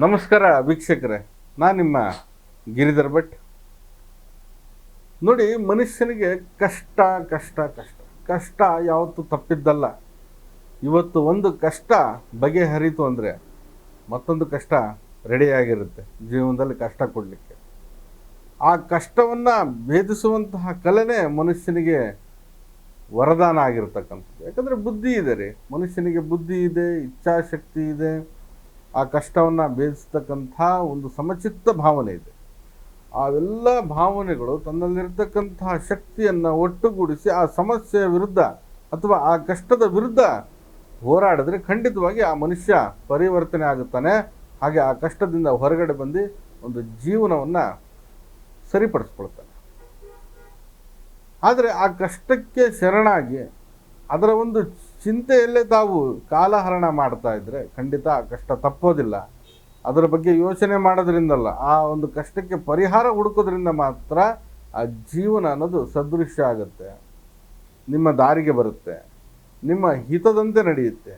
ನಮಸ್ಕಾರ ವೀಕ್ಷಕರೇ, ನಾನು ನಿಮ್ಮ ಗಿರಿಧರ್ ಭಟ್. ನೋಡಿ, ಮನುಷ್ಯನಿಗೆ ಕಷ್ಟ ಕಷ್ಟ ಕಷ್ಟ. ಕಷ್ಟ ಯಾವತ್ತೂ ತಪ್ಪಿದ್ದಲ್ಲ. ಇವತ್ತು ಒಂದು ಕಷ್ಟ ಬಗೆಹರಿತು ಅಂದರೆ ಮತ್ತೊಂದು ಕಷ್ಟ ರೆಡಿಯಾಗಿರುತ್ತೆ ಜೀವನದಲ್ಲಿ ಕಷ್ಟ ಕೊಡಲಿಕ್ಕೆ. ಆ ಕಷ್ಟವನ್ನು ಭೇದಿಸುವಂತಹ ಕಲೆನೇ ಮನುಷ್ಯನಿಗೆ ವರದಾನ ಆಗಿರ್ತಕ್ಕಂಥದ್ದು. ಯಾಕಂದರೆ ಬುದ್ಧಿ ಇದೆ ರೀ. ಮನುಷ್ಯನಿಗೆ ಬುದ್ಧಿ ಇದೆ, ಇಚ್ಛಾಶಕ್ತಿ ಇದೆ. ಆ ಕಷ್ಟವನ್ನು ಬೇಯಿಸ್ತಕ್ಕಂಥ ಒಂದು ಸಮಚಿತ್ತ ಭಾವನೆ ಇದೆ. ಅವೆಲ್ಲ ಭಾವನೆಗಳು ತನ್ನಲ್ಲಿರ್ತಕ್ಕಂತಹ ಶಕ್ತಿಯನ್ನು ಒಟ್ಟುಗೂಡಿಸಿ ಆ ಸಮಸ್ಯೆಯ ವಿರುದ್ಧ ಅಥವಾ ಆ ಕಷ್ಟದ ವಿರುದ್ಧ ಹೋರಾಡಿದ್ರೆ ಖಂಡಿತವಾಗಿ ಆ ಮನುಷ್ಯ ಪರಿವರ್ತನೆ ಆಗುತ್ತಾನೆ. ಹಾಗೆ ಆ ಕಷ್ಟದಿಂದ ಹೊರಗಡೆ ಬಂದು ಒಂದು ಜೀವನವನ್ನು ಸರಿಪಡಿಸ್ಕೊಳ್ತಾನೆ. ಆದರೆ ಆ ಕಷ್ಟಕ್ಕೆ ಶರಣಾಗಿ ಅದರ ಒಂದು ಚಿಂತೆಯಲ್ಲೇ ತಾವು ಕಾಲಹರಣ ಮಾಡ್ತಾ ಇದ್ರೆ ಖಂಡಿತ ಆ ಕಷ್ಟ ತಪ್ಪೋದಿಲ್ಲ. ಅದರ ಬಗ್ಗೆ ಯೋಚನೆ ಮಾಡೋದ್ರಿಂದಲ್ಲ, ಆ ಒಂದು ಕಷ್ಟಕ್ಕೆ ಪರಿಹಾರ ಹುಡುಕೋದ್ರಿಂದ ಮಾತ್ರ ಆ ಜೀವನ ಅನ್ನೋದು ಸದೃಶ್ಯ ಆಗುತ್ತೆ. ನಿಮ್ಮ ದಾರಿಗೆ ಬರುತ್ತೆ, ನಿಮ್ಮ ಹಿತದಂತೆ ನಡೆಯುತ್ತೆ.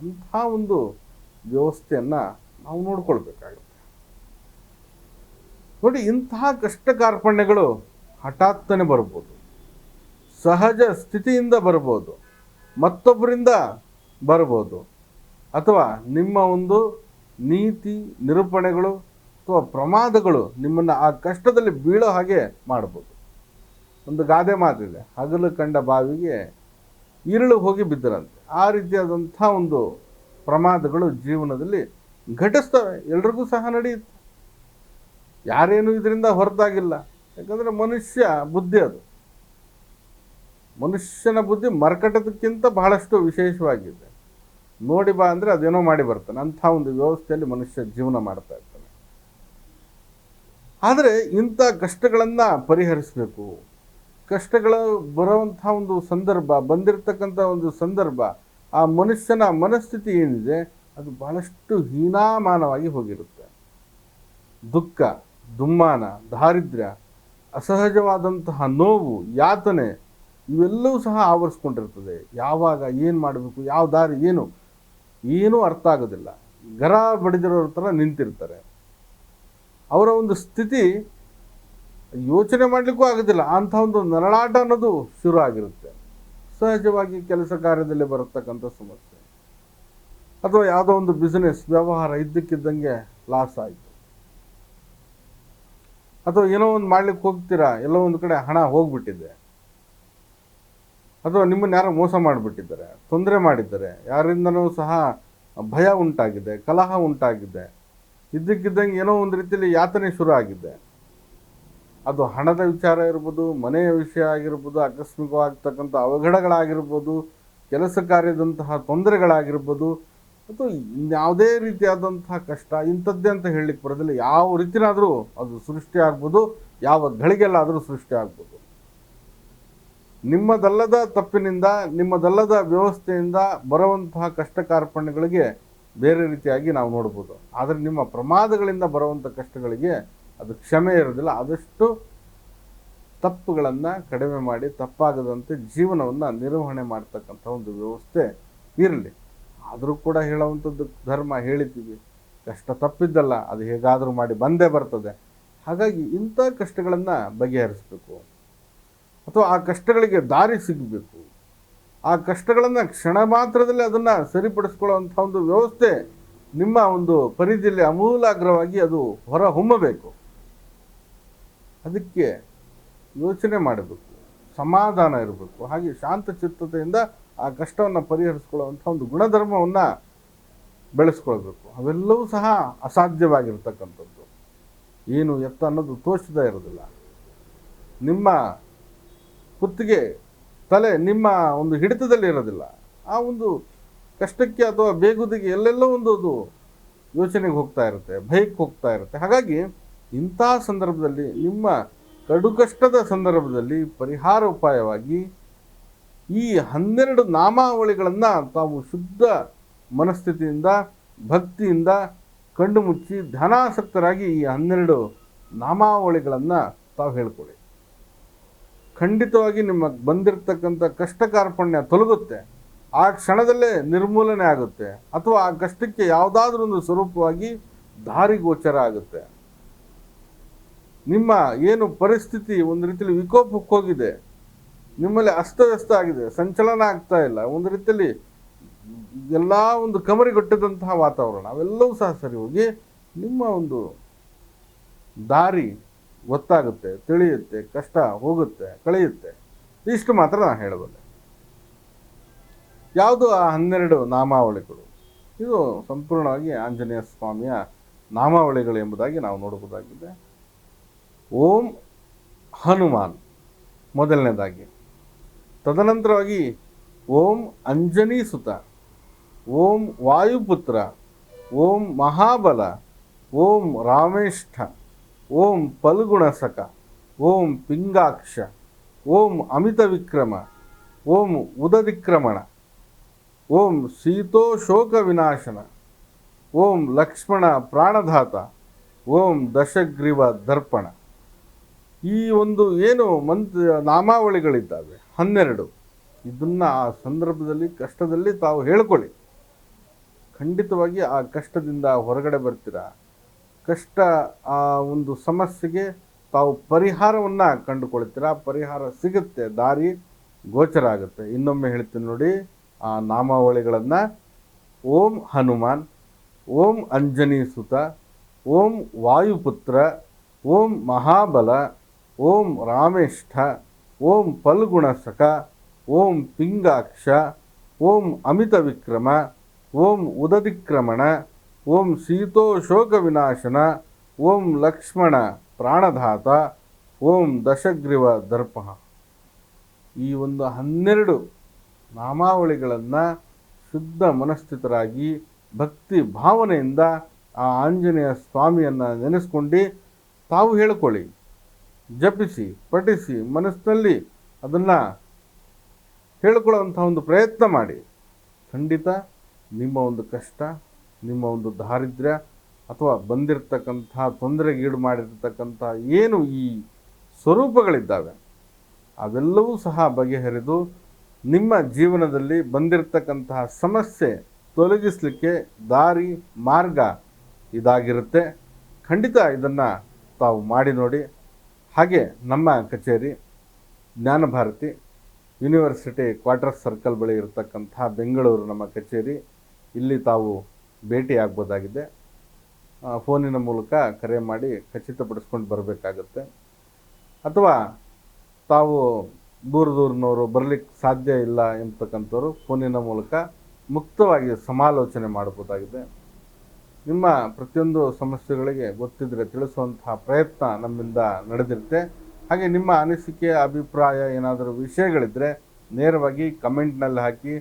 ಅಂಥ ಒಂದು ವ್ಯವಸ್ಥೆಯನ್ನು ನಾವು ನೋಡ್ಕೊಳ್ಬೇಕಾಗುತ್ತೆ. ನೋಡಿ ಇಂತಹ ಕಷ್ಟ ಕಾರ್ಪಣ್ಯಗಳು ಹಠಾತ್ತನೆ ಬರ್ಬೋದು. ಸಹಜ ಸ್ಥಿತಿಯಿಂದ ಬರ್ಬೋದು. ಮತ್ತೊಬ್ಬರಿಂದ ಬರ್ಬೋದು. ಅಥವಾ ನಿಮ್ಮ ಒಂದು ನೀತಿ ನಿರೂಪಣೆಗಳು ಅಥವಾ ಪ್ರಮಾದಗಳು ನಿಮ್ಮನ್ನು ಆ ಕಷ್ಟದಲ್ಲಿ ಬೀಳೋ ಹಾಗೆ ಮಾಡ್ಬೋದು. ಒಂದು ಗಾದೆ ಮಾತಿದೆ, ಹಗಲು ಕಂಡ ಬಾವಿಗೆ ಇರುಳು ಹೋಗಿ ಬಿದ್ದರಂತೆ. ಆ ರೀತಿಯಾದಂಥ ಒಂದು ಪ್ರಮಾದಗಳು ಜೀವನದಲ್ಲಿ ಘಟಿಸ್ತವೆ. ಎಲ್ರಿಗೂ ಸಹ ನಡೆಯುತ್ತೆ. ಯಾರೇನು ಇದರಿಂದ ಹೊರತಾಗಿಲ್ಲ. ಯಾಕಂದರೆ ಮನುಷ್ಯ ಬುದ್ಧಿ ಅದು. ಮನುಷ್ಯನ ಬುದ್ಧಿ ಮರ್ಕಟದಕ್ಕಿಂತ ಬಹಳಷ್ಟು ವಿಶೇಷವಾಗಿದೆ. ನೋಡಿ ಬಾ ಅಂದರೆ ಅದೇನೋ ಮಾಡಿ ಬರ್ತಾನೆ. ಅಂಥ ಒಂದು ವ್ಯವಸ್ಥೆಯಲ್ಲಿ ಮನುಷ್ಯ ಜೀವನ ಮಾಡ್ತಾ ಇರ್ತಾನೆ. ಆದರೆ ಇಂಥ ಕಷ್ಟಗಳನ್ನು ಪರಿಹರಿಸಬೇಕು. ಕಷ್ಟಗಳು ಬರುವಂಥ ಒಂದು ಸಂದರ್ಭ, ಬಂದಿರತಕ್ಕಂಥ ಒಂದು ಸಂದರ್ಭ, ಆ ಮನುಷ್ಯನ ಮನಸ್ಥಿತಿ ಏನಿದೆ, ಅದು ಬಹಳಷ್ಟು ಹೀನಾಮಾನವಾಗಿ ಹೋಗಿರುತ್ತೆ. ದುಃಖ, ದುಮ್ಮಾನ, ದಾರಿದ್ರ್ಯ, ಅಸಹಜವಾದಂತಹ ನೋವು, ಯಾತನೆ ಇವೆಲ್ಲವೂ ಸಹ ಆವರಿಸ್ಕೊಂಡಿರ್ತದೆ. ಯಾವಾಗ ಏನು ಮಾಡಬೇಕು, ಯಾವ ದಾರಿ ಏನು, ಏನೂ ಅರ್ಥ ಆಗೋದಿಲ್ಲ. ಗರ ಬಡಿದಿರೋರ ಥರ ನಿಂತಿರ್ತಾರೆ. ಅವರ ಒಂದು ಸ್ಥಿತಿ ಯೋಚನೆ ಮಾಡಲಿಕ್ಕೂ ಆಗೋದಿಲ್ಲ. ಅಂಥ ಒಂದು ನರಳಾಟ ಅನ್ನೋದು ಶುರು ಆಗಿರುತ್ತೆ ಸಹಜವಾಗಿ ಕೆಲಸ ಕಾರ್ಯದಲ್ಲಿ ಬರತಕ್ಕಂಥ ಸಮಸ್ಯೆ. ಅಥವಾ ಯಾವುದೋ ಒಂದು ಬಿಸ್ನೆಸ್ ವ್ಯವಹಾರ ಇದ್ದಕ್ಕಿದ್ದಂಗೆ ಲಾಸ್ ಆಯಿತು. ಅಥವಾ ಏನೋ ಒಂದು ಮಾಡ್ಲಿಕ್ಕೆ ಹೋಗ್ತೀರಾ, ಎಲ್ಲೋ ಒಂದು ಕಡೆ ಹಣ ಹೋಗ್ಬಿಟ್ಟಿದೆ. ಅಥವಾ ನಿಮ್ಮನ್ನು ಯಾರೋ ಮೋಸ ಮಾಡಿಬಿಟ್ಟಿದ್ದಾರೆ, ತೊಂದರೆ ಮಾಡಿದ್ದಾರೆ ಯಾರಿಂದನೂ ಸಹ ಭಯ ಉಂಟಾಗಿದೆ, ಕಲಹ ಉಂಟಾಗಿದೆ. ಇದ್ದಕ್ಕಿದ್ದಂಗೆ ಏನೋ ಒಂದು ರೀತಿಯಲ್ಲಿ ಯಾತನೆ ಶುರು ಆಗಿದೆ. ಅದು ಹಣದ ವಿಚಾರ ಇರ್ಬೋದು, ಮನೆಯ ವಿಷಯ ಆಗಿರ್ಬೋದು, ಆಕಸ್ಮಿಕವಾಗ್ತಕ್ಕಂಥ ಅವಘಡಗಳಾಗಿರ್ಬೋದು, ಕೆಲಸ ಕಾರ್ಯದಂತಹ ತೊಂದರೆಗಳಾಗಿರ್ಬೋದು ಅಥವಾ ಇನ್ಯಾವುದೇ ರೀತಿಯಾದಂತಹ ಕಷ್ಟ, ಇಂಥದ್ದೇ ಅಂತ ಹೇಳಲಿಕ್ಕೆ ಬರೋದಿಲ್ಲ. ಯಾವ ರೀತಿನಾದರೂ ಅದು ಸೃಷ್ಟಿ ಆಗ್ಬೋದು, ಯಾವ ಗಳಿಗೆಲ್ಲಾದರೂ ಸೃಷ್ಟಿ ಆಗ್ಬೋದು. ನಿಮ್ಮದಲ್ಲದ ತಪ್ಪಿನಿಂದ, ನಿಮ್ಮದಲ್ಲದ ವ್ಯವಸ್ಥೆಯಿಂದ ಬರುವಂತಹ ಕಷ್ಟ ಕಾರ್ಪಣ್ಯಗಳಿಗೆ ಬೇರೆ ರೀತಿಯಾಗಿ ನಾವು ನೋಡ್ಬೋದು. ಆದರೆ ನಿಮ್ಮ ಪ್ರಮಾದಗಳಿಂದ ಬರುವಂಥ ಕಷ್ಟಗಳಿಗೆ ಅದು ಕ್ಷಮೆ ಇರೋದಿಲ್ಲ ಆದಷ್ಟು ತಪ್ಪುಗಳನ್ನು ಕಡಿಮೆ ಮಾಡಿ, ತಪ್ಪಾಗದಂತೆ ಜೀವನವನ್ನು ನಿರ್ವಹಣೆ ಮಾಡ್ತಕ್ಕಂಥ ಒಂದು ವ್ಯವಸ್ಥೆ ಇರಲಿ. ಆದರೂ ಕೂಡ ಹೇಳುವಂಥದ್ದು ಧರ್ಮ ಹೇಳಿದ್ದೀವಿ. ಕಷ್ಟ ತಪ್ಪಿದ್ದಲ್ಲ, ಅದು ಹೇಗಾದರೂ ಮಾಡಿ ಬಂದೇ ಬರ್ತದೆ. ಹಾಗಾಗಿ ಇಂಥ ಕಷ್ಟಗಳನ್ನು ಬಗೆಹರಿಸಬೇಕು. ಅಥವಾ ಆ ಕಷ್ಟಗಳಿಗೆ ದಾರಿ ಸಿಗಬೇಕು. ಆ ಕಷ್ಟಗಳನ್ನು ಕ್ಷಣ ಮಾತ್ರದಲ್ಲಿ ಅದನ್ನು ಸರಿಪಡಿಸ್ಕೊಳ್ಳುವಂಥ ಒಂದು ವ್ಯವಸ್ಥೆ ನಿಮ್ಮ ಒಂದು ಪರಿಧಿಯಲ್ಲಿ ಅಮೂಲಾಗ್ರವಾಗಿ ಅದು ಹೊರ ಹೊಮ್ಮಬೇಕು ಅದಕ್ಕೆ ಯೋಚನೆ ಮಾಡಬೇಕು. ಸಮಾಧಾನ ಇರಬೇಕು. ಹಾಗೆ ಶಾಂತ ಚಿತ್ತತೆಯಿಂದ ಆ ಕಷ್ಟವನ್ನು ಪರಿಹರಿಸ್ಕೊಳ್ಳುವಂಥ ಒಂದು ಗುಣಧರ್ಮವನ್ನು ಬೆಳೆಸ್ಕೊಳ್ಬೇಕು. ಅವೆಲ್ಲವೂ ಸಹ ಅಸಾಧ್ಯವಾಗಿರ್ತಕ್ಕಂಥದ್ದು. ಏನು ಎತ್ತ ಅನ್ನೋದು ತೋಚದೇ ಇರೋದಿಲ್ಲ. ನಿಮ್ಮ ಕುತ್ತಿಗೆ ತಲೆ ನಿಮ್ಮ ಒಂದು ಹಿಡಿತದಲ್ಲಿ ಇರೋದಿಲ್ಲ. ಆ ಒಂದು ಕಷ್ಟಕ್ಕೆ ಅಥವಾ ಬೇಗುದಿಗೆ ಎಲ್ಲೆಲ್ಲೋ ಒಂದು ಅದು ಯೋಚನೆಗೆ ಹೋಗ್ತಾ ಇರುತ್ತೆ ಭಯಕ್ಕೆ ಹೋಗ್ತಾ ಇರುತ್ತೆ. ಹಾಗಾಗಿ ಇಂಥ ಸಂದರ್ಭದಲ್ಲಿ, ನಿಮ್ಮ ಕಡುಕಷ್ಟದ ಸಂದರ್ಭದಲ್ಲಿ ಪರಿಹಾರ ಉಪಾಯವಾಗಿ ಈ ಹನ್ನೆರಡು ನಾಮಾವಳಿಗಳನ್ನು ತಾವು ಶುದ್ಧ ಮನಸ್ಥಿತಿಯಿಂದ, ಭಕ್ತಿಯಿಂದ ಕಣ್ಣು ಮುಚ್ಚಿ ಧ್ಯಾನಾಸಕ್ತರಾಗಿ ಈ ಹನ್ನೆರಡು ನಾಮಾವಳಿಗಳನ್ನು ತಾವು ಹೇಳ್ಕೊಳ್ಳಿ ಖಂಡಿತವಾಗಿ ನಿಮ್ಮ ಬಂದಿರತಕ್ಕಂಥ ಕಷ್ಟ ಕಾರ್ಪಣ್ಯ ತೊಲಗುತ್ತೆ. ಆ ಕ್ಷಣದಲ್ಲೇ ನಿರ್ಮೂಲನೆ ಆಗುತ್ತೆ. ಅಥವಾ ಆ ಕಷ್ಟಕ್ಕೆ ಯಾವುದಾದ್ರೂ ಒಂದು ಸ್ವರೂಪವಾಗಿ ದಾರಿಗೋಚರ ಆಗುತ್ತೆ. ನಿಮ್ಮ ಏನು ಪರಿಸ್ಥಿತಿ ಒಂದು ರೀತಿಯಲ್ಲಿ ವಿಕೋಪಕ್ಕೆ ಹೋಗಿದೆ. ನಿಮ್ಮಲ್ಲಿ ಅಸ್ತವ್ಯಸ್ತ ಆಗಿದೆ. ಸಂಚಲನ ಆಗ್ತಾ ಇಲ್ಲ. ಒಂದು ರೀತಿಯಲ್ಲಿ ಎಲ್ಲ ಒಂದು ಕಮರಿಗೊಟ್ಟಿದಂತಹ ವಾತಾವರಣ ಅವೆಲ್ಲವೂ ಸಹ ಸರಿ ಹೋಗಿ ನಿಮ್ಮ ಒಂದು ದಾರಿ ಗೊತ್ತಾಗುತ್ತೆ, ತಿಳಿಯುತ್ತೆ, ಕಷ್ಟ ಹೋಗುತ್ತೆ, ಕಳೆಯುತ್ತೆ. ಇಷ್ಟು ಮಾತ್ರ ನಾನು ಹೇಳಬಲ್ಲೆ. ಯಾವುದು ಆ ಹನ್ನೆರಡು ನಾಮಾವಳಿಗಳು? ಇದು ಸಂಪೂರ್ಣವಾಗಿ ಆಂಜನೇಯ ಸ್ವಾಮಿಯ ನಾಮಾವಳಿಗಳು ಎಂಬುದಾಗಿ ನಾವು ನೋಡಬಹುದಾಗಿದೆ. ಓಂ ಹನುಮಾನ್ ಮೊದಲನೇದಾಗಿ. ತದನಂತರವಾಗಿ ಓಂ ಅಂಜನಿ ಸುತ, ಓಂ ವಾಯುಪುತ್ರ, ಓಂ ಮಹಾಬಲ, ಓಂ ರಾಮೇಷ್ಠ. ಓಂ ಫಲ್ಗುಣಸಕ, ಓಂ ಪಿಂಗಾಕ್ಷ, ಓಂ ಅಮಿತ ವಿಕ್ರಮ ಓಂ ಉದದಿಕ್ರಮಣ ಓಂ ಸೀತೋ ಶೋಕ ವಿನಾಶನ ಓಂ ಲಕ್ಷ್ಮಣ ಪ್ರಾಣಧಾತ ಓಂ ದಶಗ್ರೀವ ದರ್ಪಣ. ಈ ಒಂದು ಏನು ಮಂತ್ ನಾಮಾವಳಿಗಳಿದ್ದಾವೆ, ಹನ್ನೆರಡು. ಇದನ್ನು ಆ ಸಂದರ್ಭದಲ್ಲಿ, ಕಷ್ಟದಲ್ಲಿ ತಾವು ಹೇಳ್ಕೊಳ್ಳಿ. ಖಂಡಿತವಾಗಿ ಆ ಕಷ್ಟದಿಂದ ಹೊರಗಡೆ ಬರ್ತೀರಾ? ಕಷ್ಟ, ಆ ಒಂದು ಸಮಸ್ಯೆಗೆ ತಾವು ಪರಿಹಾರವನ್ನು ಕಂಡುಕೊಳ್ತೀರಾ? ಪರಿಹಾರ ಸಿಗುತ್ತೆ, ದಾರಿ ಗೋಚರ ಆಗುತ್ತೆ. ಇನ್ನೊಮ್ಮೆ ಹೇಳ್ತೀನಿ ನೋಡಿ, ಆ ನಾಮಾವಳಿಗಳನ್ನು ಓಂ ಹನುಮಾನ್, ಓಂ ಅಂಜನಿ ಸುತ, ಓಂ ವಾಯುಪುತ್ರ, ಓಂ ಮಹಾಬಲ, ಓಂ ರಾಮೇಷ್ಠ, ಓಂ ಫಲ್ಗುಣಸಕ, ಓಂ ಪಿಂಗಾಕ್ಷ, ಓಂ ಅಮಿತ ವಿಕ್ರಮ ಓಂ ಉದದಿಕ್ರಮಣ ಓಂ ಸೀತೋ ಶೋಕ ವಿನಾಶನ, ಓಂ ಲಕ್ಷ್ಮಣ ಪ್ರಾಣಧಾತ ಓಂ ದಶಗ್ರೀವ ದರ್ಪ ಈ ಒಂದು ಹನ್ನೆರಡು ನಾಮಾವಳಿಗಳನ್ನು ಶುದ್ಧ ಮನಸ್ಥಿತರಾಗಿ ಭಕ್ತಿ ಭಾವನೆಯಿಂದ ಆ ಆಂಜನೇಯ ಸ್ವಾಮಿಯನ್ನು ನೆನೆಸ್ಕೊಂಡು ತಾವು ಹೇಳ್ಕೊಳ್ಳಿ. ಜಪಿಸಿ, ಪಠಿಸಿ, ಮನಸ್ಸಿನಲ್ಲಿ ಅದನ್ನು ಹೇಳ್ಕೊಳ್ಳುವಂಥ ಒಂದು ಪ್ರಯತ್ನ ಮಾಡಿ. ಖಂಡಿತ ನಿಮ್ಮ ಒಂದು ಕಷ್ಟ ನಿಮ್ಮ ಒಂದು ದಾರಿದ್ರ್ಯ ಅಥವಾ ಬಂದಿರತಕ್ಕಂಥ ತೊಂದರೆಗೀಡು ಮಾಡಿರ್ತಕ್ಕಂಥ ಏನು ಈ ಸ್ವರೂಪಗಳಿದ್ದಾವೆ ಅವೆಲ್ಲವೂ ಸಹ ಬಗೆಹರಿದು ನಿಮ್ಮ ಜೀವನದಲ್ಲಿ ಬಂದಿರತಕ್ಕಂತಹ ಸಮಸ್ಯೆ ತೊಲಗಿಸಲಿಕ್ಕೆ ದಾರಿ, ಮಾರ್ಗ ಇದಾಗಿರುತ್ತೆ. ಖಂಡಿತ ಇದನ್ನು ತಾವು ಮಾಡಿ ನೋಡಿ. ಹಾಗೆ ನಮ್ಮ ಕಚೇರಿ, ಜ್ಞಾನಭಾರತಿ ಯೂನಿವರ್ಸಿಟಿ ಕ್ವಾರ್ಟರ್ ಸರ್ಕಲ್ ಬಳಿ ಇರತಕ್ಕಂಥ ಬೆಂಗಳೂರು ನಮ್ಮ ಕಚೇರಿ. ಇಲ್ಲಿ ತಾವು ಭೇಟಿ ಆಗ್ಬೋದಾಗಿದೆ ಫೋನಿನ ಮೂಲಕ ಕರೆ ಮಾಡಿ ಖಚಿತಪಡಿಸ್ಕೊಂಡು ಬರಬೇಕಾಗತ್ತೆ. ಅಥವಾ ತಾವು ದೂರ ದೂರನವರು ಬರಲಿಕ್ಕೆ ಸಾಧ್ಯ ಇಲ್ಲ ಎಂಬತಕ್ಕಂಥವ್ರು ಫೋನಿನ ಮೂಲಕ ಮುಕ್ತವಾಗಿ ಸಮಾಲೋಚನೆ ಮಾಡಬಹುದಾಗಿದೆ ನಿಮ್ಮ ಪ್ರತಿಯೊಂದು ಸಮಸ್ಯೆಗಳಿಗೆ ಗೊತ್ತಿದ್ರೆ ತಿಳಿಸುವಂತಹ ಪ್ರಯತ್ನ ನಮ್ಮಿಂದ ನಡೆದಿರುತ್ತೆ. ಹಾಗೆ ನಿಮ್ಮ ಅನಿಸಿಕೆ, ಅಭಿಪ್ರಾಯ ಏನಾದರೂ ವಿಷಯಗಳಿದ್ದರೆ ನೇರವಾಗಿ ಕಮೆಂಟ್ನಲ್ಲಿ ಹಾಕಿ,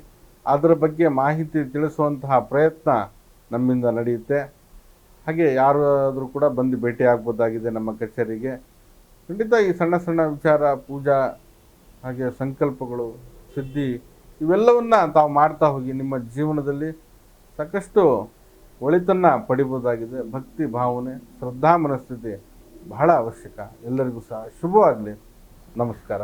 ಅದರ ಬಗ್ಗೆ ಮಾಹಿತಿ ತಿಳಿಸುವಂತಹ ಪ್ರಯತ್ನ ನಮ್ಮಿಂದ ನಡೆಯುತ್ತೆ. ಹಾಗೆ ಯಾರಾದರೂ ಕೂಡ ಬಂದು ಭೇಟಿ ಆಗ್ಬೋದಾಗಿದೆ ನಮ್ಮ ಕಚೇರಿಗೆ. ಖಂಡಿತ ಈ ಸಣ್ಣ ಸಣ್ಣ ವಿಚಾರ, ಪೂಜಾ, ಹಾಗೆ ಸಂಕಲ್ಪಗಳು, ಸಿದ್ಧಿ, ಇವೆಲ್ಲವನ್ನು ತಾವು ಮಾಡ್ತಾ ಹೋಗಿ ನಿಮ್ಮ ಜೀವನದಲ್ಲಿ ಸಾಕಷ್ಟು ಒಳಿತನ್ನು ಪಡಿಬೋದಾಗಿದೆ. ಭಕ್ತಿ, ಭಾವನೆ, ಶ್ರದ್ಧಾ, ಮನಸ್ಥಿತಿ ಬಹಳ ಅವಶ್ಯಕ. ಎಲ್ಲರಿಗೂ ಸಹ ಶುಭವಾಗಲಿ. ನಮಸ್ಕಾರ.